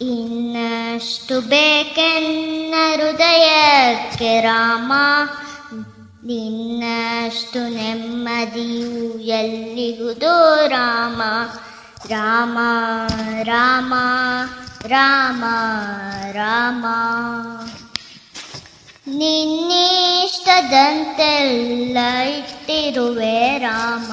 ಇನ್ನಷ್ಟು ಬೇಕೆನ್ನ ಹೃದಯಕ್ಕೆ ರಾಮ. ನಿನ್ನಷ್ಟು ನೆಮ್ಮದಿಯು ಎಲ್ಲಿಗುದೋ ರಾಮ. ರಾಮ ರಾಮ ರಾಮ ರಾಮ. ನಿನ್ನಿಷ್ಟದಂತೆಲ್ಲ ಇಟ್ಟಿರುವೆ ರಾಮ.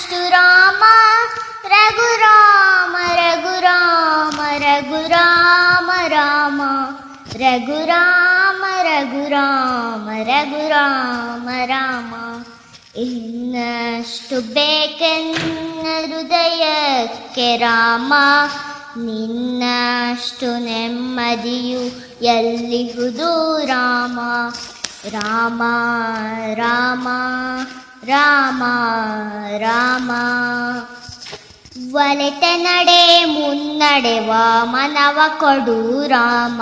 ರಘುರಾಮ ರಘುರಾಮ ರಘುರಾಮ ರಾಮ ಇನ್ನಷ್ಟು ಬೇಕೆನ್ನ ಹೃದಯಕ್ಕೆ ರಾಮ ನಿನ್ನಷ್ಟು ನೆಮ್ಮದಿಯು ಎಲ್ಲಿಹುದು ರಾಮ ರಾಮ ರಾಮ ರಾಮ ರಾಮ ಒಲೆತ ನಡೆ ಮುನ್ನಡೆವ ಮನವ ಕೊಡು ರಾಮ.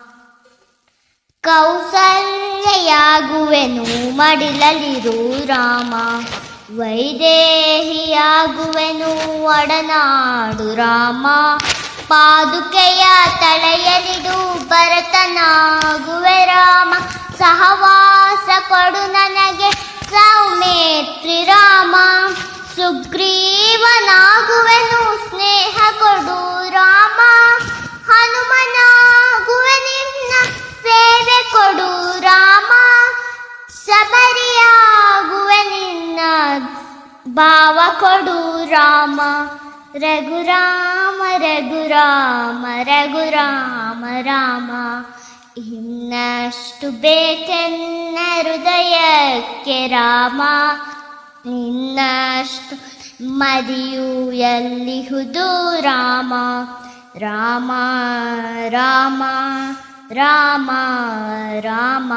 ಕೌಸಲ್ಯಾಗುವೆನು ಮಡಿಲಲಿರು ರಾಮ. ವೈದೇಹಿಯಾಗುವೆನು, ಒಡನಾಡು ರಾಮ. ಪಾದುಕೆಯ ತಲೆಯಲಿಡು ಭರತನಾಗುವೆ ರಾಮ. ಸಹವಾಸ ಕೊಡು ನನಗೆ, ಸೌಮೇತ್ರಿ ರಾಮ. ಸುಗ್ರೀವನಾಗುವೆನು ಭಾವ ಕೊಡು ರಾಮ. ರಘುರಾಮ ರಘುರಾಮ ರಘುರಾಮ, ರಾಮ. ಇನ್ನಷ್ಟು ಬೇಕೆನ್ನ ಹೃದಯಕ್ಕೆ ರಾಮ. ನಿನ್ನಷ್ಟು ಮದಿಯು ಎಲ್ಲಿಹುದು ರಾಮ. ರಾಮ ರಾಮ ರಾಮ ರಾಮ.